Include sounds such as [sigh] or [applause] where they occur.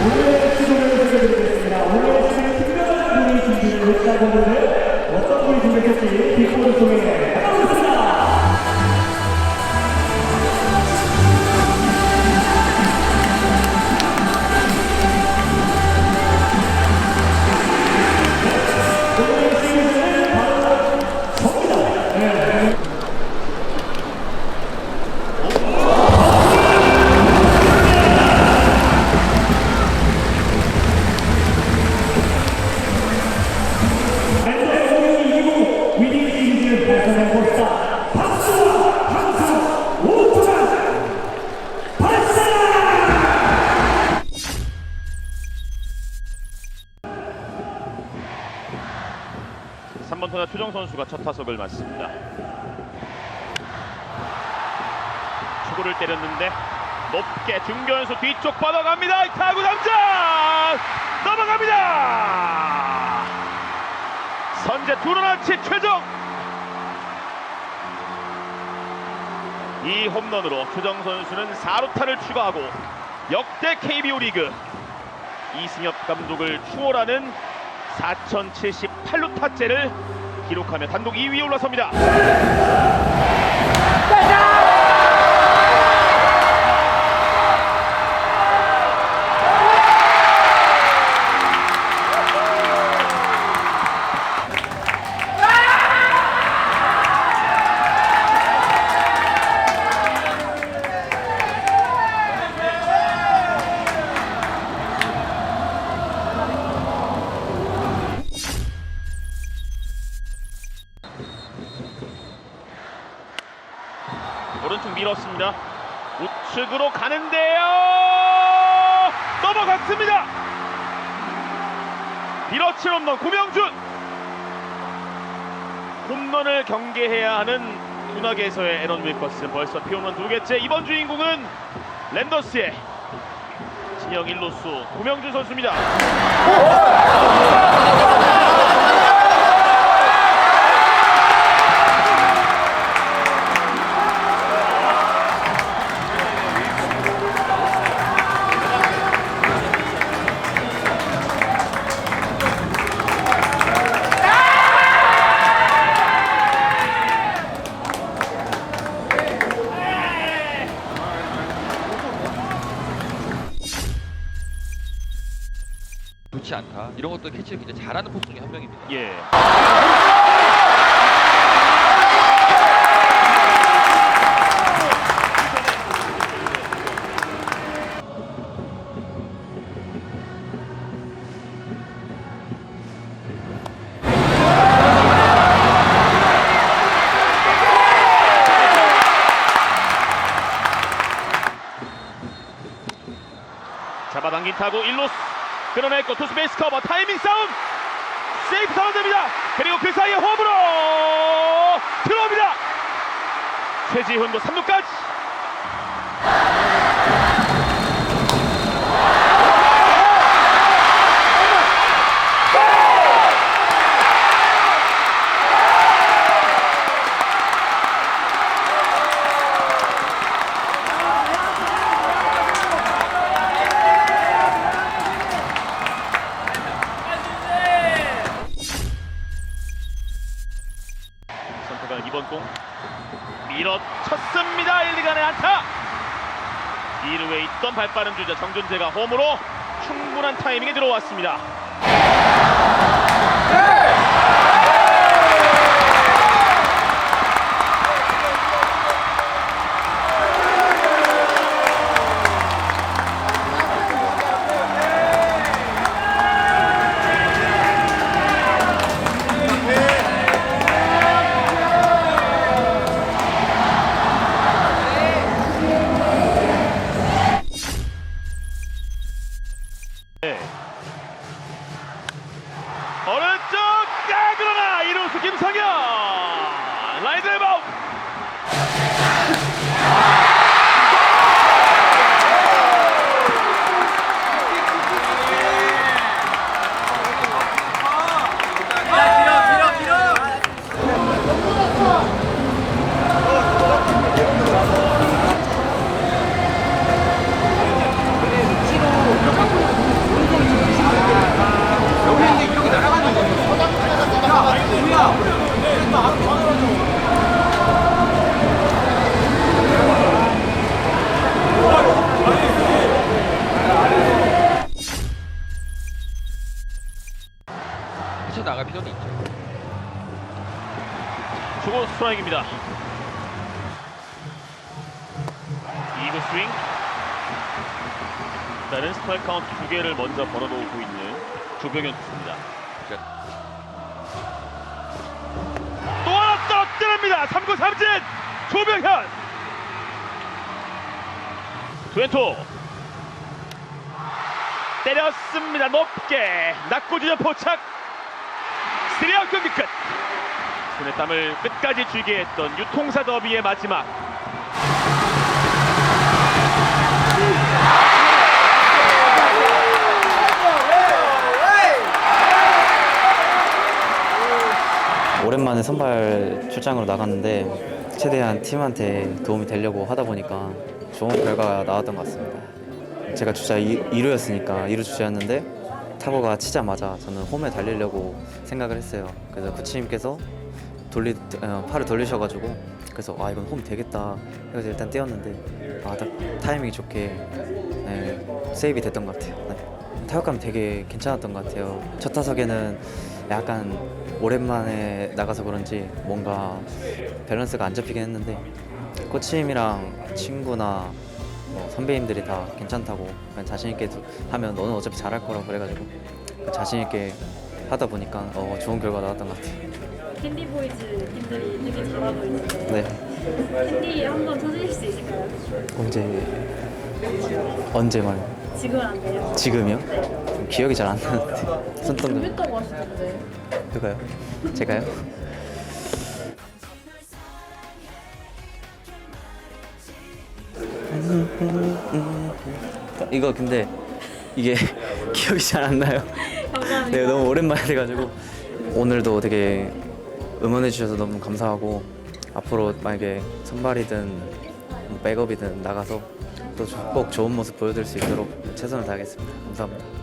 오 타자 최정 선수가 첫 타석을 맞습니다. 초구를 때렸는데 높게 중견수 뒤쪽 뻗어갑니다. 이 타구 담장 넘어갑니다. 선제 두루나치 최정 이 홈런으로 최정 선수는 4루타를 추가하고 역대 KBO 리그 이승엽 감독을 추월하는 4,078루타째를 기록하며 단독 2위에 올라섭니다. 오른쪽 밀었습니다. 우측으로 가는데요. 넘어갔습니다. 밀어친 홈런 구명준. 홈런을 경계해야 하는 dun학에서의 에런 윌커슨 벌써 피홈런 두 개째 이번 주인공은 랜더스의 진영 1루수 구명준 선수입니다. 좋지 않다. 이런 것도 캐치를 굉장히 잘하는 포수 중에 한 명입니다. 예. 잡아당긴 타구 1루 끊어냈고 투수 베이스 커버. 타이밍 싸움. 세이프 선언됩니다. 그리고 그 사이에 홈으로 들어옵니다. 최지훈도 3루까지 선수가 이번 공. 밀어쳤습니다. 1, 2간의 안타. 2루에 있던 발빠른 주자 정준재가 홈으로 충분한 타이밍에 들어왔습니다 장점이 있죠. 주고 스트라이크입니다. 2구 스윙. 일단은 스트라이크 카운트 두 개를 먼저 벌어놓고 있는 조병현 투수입니다. 자, 또 하나 떨어뜨립니다. 3구 삼진 조병현. 투앤투 때렸습니다. 높게 낙구 지점 포착. 스리아웃 경기 끝. 손에 땀을 끝까지 쥐게 했던 유통사 더비의 마지막. 오랜만에 선발 출장으로 나갔는데 최대한 팀한테 도움이 되려고 하다 보니까 좋은 결과가 나왔던 것 같습니다. 제가 주자 2루였으니까 2루 주자였는데 타구가 치자마자 저는 홈에 달리려고 생각을 했어요. 그래서 코치님께서 돌리 어, 팔을 돌리셔가지고 그래서 아 이건 홈 되겠다 그래서 일단 떼었는데 아 딱 타이밍이 좋게 네, 세이브 됐던 것 같아요. 네. 타격감 되게 괜찮았던 것 같아요. 첫 타석에는 약간 오랜만에 나가서 그런지 뭔가 밸런스가 안 잡히긴 했는데 코치님이랑 친구나 뭐 선배님들이 다 괜찮다고 자신 있게 두- 하면 너는 어차피 잘할 거라고 그래가지고 그 자신 있게 하다 보니까 어, 좋은 결과 나왔던 것 같아요. 캔디 보이즈 팀들이 되게 잘하고 있는데 네 캔디 한번 쳐주실 수 있을까요? 언제 언제 말 지금은 안 돼요. 지금이요? 좀 기억이 잘 안 나는데 손톱 준비했다고 하시던데. 누가요? 제가요? 이거 근데 이게 [laughs] 기억이 잘 안 나요. 감사합니다. 네, 너무 오랜만에 돼가지고 오늘도 되게 응원해 주셔서 너무 감사하고 앞으로 만약에 선발이든 뭐 백업이든 나가서 또 꼭 좋은 모습 보여드릴 수 있도록 최선을 다하겠습니다. 감사합니다.